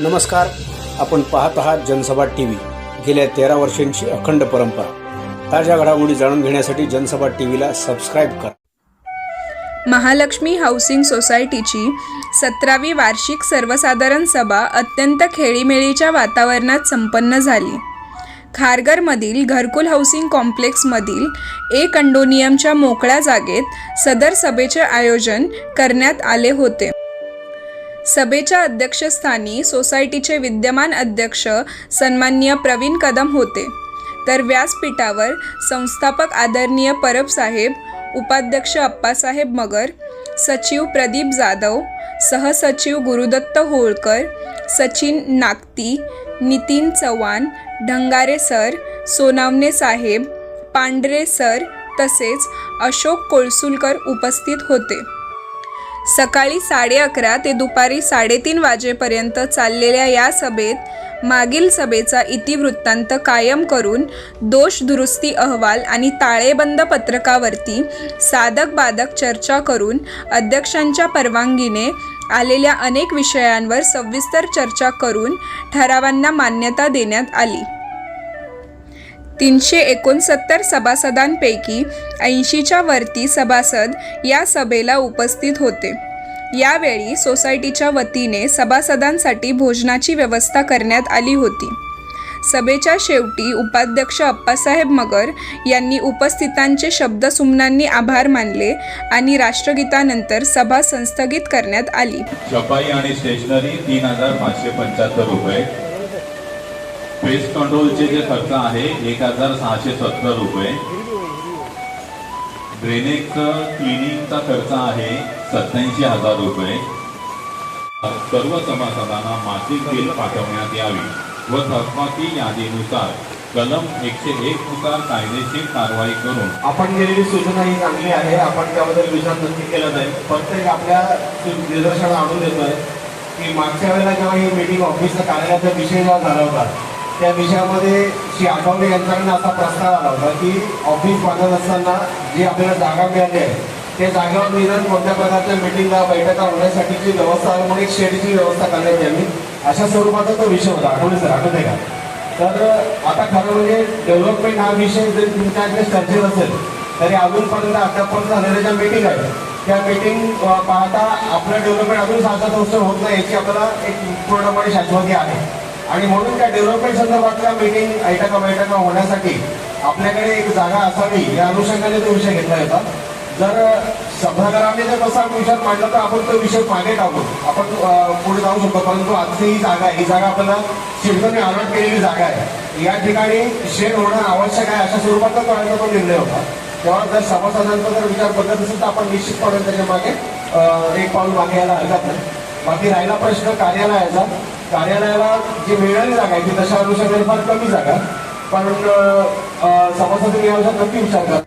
नमस्कार. आपण पाहत आहात जनसभा टी व्ही गेल्या तेरा वर्षांची अखंड परंपरा. ताज्या घडामोडी जाणून घेण्यासाठी जनसभा टी व्हीला सबस्क्राईब करा. महालक्ष्मी हाऊसिंग सोसायटीची सतरावी वार्षिक सर्वसाधारण सभा अत्यंत खेळीमेळीच्या वातावरणात संपन्न झाली. खारघरमधील घरकुल हाऊसिंग कॉम्प्लेक्समधील ए कंडोनियमच्या मोकळ्या जागेत सदर सभेचे आयोजन करण्यात आले होते. सभेच्या अध्यक्षस्थानी सोसायटीचे विद्यमान अध्यक्ष सन्माननीय प्रवीण कदम होते. तर व्यासपीठावर संस्थापक आदरणीय परब साहेब उपाध्यक्ष अप्पासाहेब मगर सचिव प्रदीप जाधव सहसचिव गुरुदत्त होळकर सचिन नागती नितीन चव्हाण ढंगारे सर सोनावणे साहेब पांढरे सर तसेच अशोक कोळसुलकर उपस्थित होते. सकाळी साडे अकरा ते दुपारी साडेतीन वाजेपर्यंत चाललेल्या या सभेत मागील सभेचा इतिवृत्तांत कायम करून दोष दुरुस्ती अहवाल आणि ताळेबंद पत्रकावरती साधक बाधक चर्चा करून अध्यक्षांच्या परवानगीने आलेल्या अनेक विषयांवर सविस्तर चर्चा करून ठरावांना मान्यता देण्यात आली. तीनशे एकोणसत्तर सभासदांपैकी ऐंशीच्या वरती सभासद या सभेला उपस्थित होते. यावेळी सोसायटीच्या वतीने सभासदांसाठी भोजनाची व्यवस्था करण्यात आली होती. सभेच्या शेवटी उपाध्यक्ष अप्पासाहेब मगर यांनी उपस्थितांचे शब्दसुमनांनी आभार मानले आणि राष्ट्रगीतानंतर सभा संस्थगित करण्यात आली. छपाई आणि स्टेशनरी तीन हजार पाचशे पंच्याहत्तर रुपये पेस्ट कंट्रोलचे जे खर्च आहे एक हजार सहाशे सत्तर रुपये. ड्रेनेजचं क्लिनिंगचा खर्च आहे सत्याऐंशी हजार रुपये. सर्व सभासदांना मासिक बिल पाठवण्यात यावी व थकबाकी यादीनुसार कलम एकशे एक नुसार कायदेशीर कारवाई करून. आपण केलेली सूचना ही चांगली आहे. आपण त्याबद्दल विचार नक्की केला जाईल. फक्त एक आपल्या निदर्शन आणून देतोय की मागच्या वेळेला जेव्हा ही मीटिंग ऑफिसच्या कार्यालयाचा विषय जेव्हा झाला होता त्या विषयामध्ये श्री आठवले यांच्याकडनं असा प्रस्ताव आला होता की ऑफिस बांधत असताना जी आपल्याला जागा मिळाली आहे त्या जागेवर निदान कोणत्या प्रकारच्या मिटिंगला बैठका होण्यासाठीची व्यवस्था म्हणून एक शेडची व्यवस्था करण्यात यावी अशा स्वरूपाचा तो विषय होता. आठवले सर आठवते का? तर आता खरं म्हणजे डेव्हलपमेंट हा विषय जरी तुमच्याकडे चर्चेत असेल तरी अजूनपर्यंत आतापर्यंत झालेल्या ज्या मिटिंग आहेत त्या मिटिंग पाहता आपलं डेव्हलपमेंट अजून सात सात वर्ष होत नाही याची आपल्याला एक पूर्णपणे शाश्वती आहे. आणि म्हणून त्या डेव्हलपमेंट संदर्भातल्या मिटिंग बैठका बैठका होण्यासाठी आपल्याकडे एक जागा असावी या अनुषंगाने तो विषय घेतला होता. जर सभागृहाने जर तसा विचार मांडला तर आपण तो विषय मागे टाकू. आपण पुढे जाऊ शकतो परंतु आजची ही जागा आहे. ही जागा आपल्याला शिवसेने अलॉट केलेली जागा आहे. या ठिकाणी शेड होणं आवश्यक आहे अशा स्वरूपाचा करायचा तो निर्णय होता. तेव्हा जर सभासदांचा जर विचार बदलत असेल तर आपण निश्चितपणे त्याच्यामागे एक पाऊल मागे यायला हरकत नाही. बाकी राहिला प्रश्न कार्यालयाचा कार्यालयाला जी मिळणारी जागा आहे ती तशा अनुषंगाने फार कमी जागा पण सभासद अं, नक्की विचार करा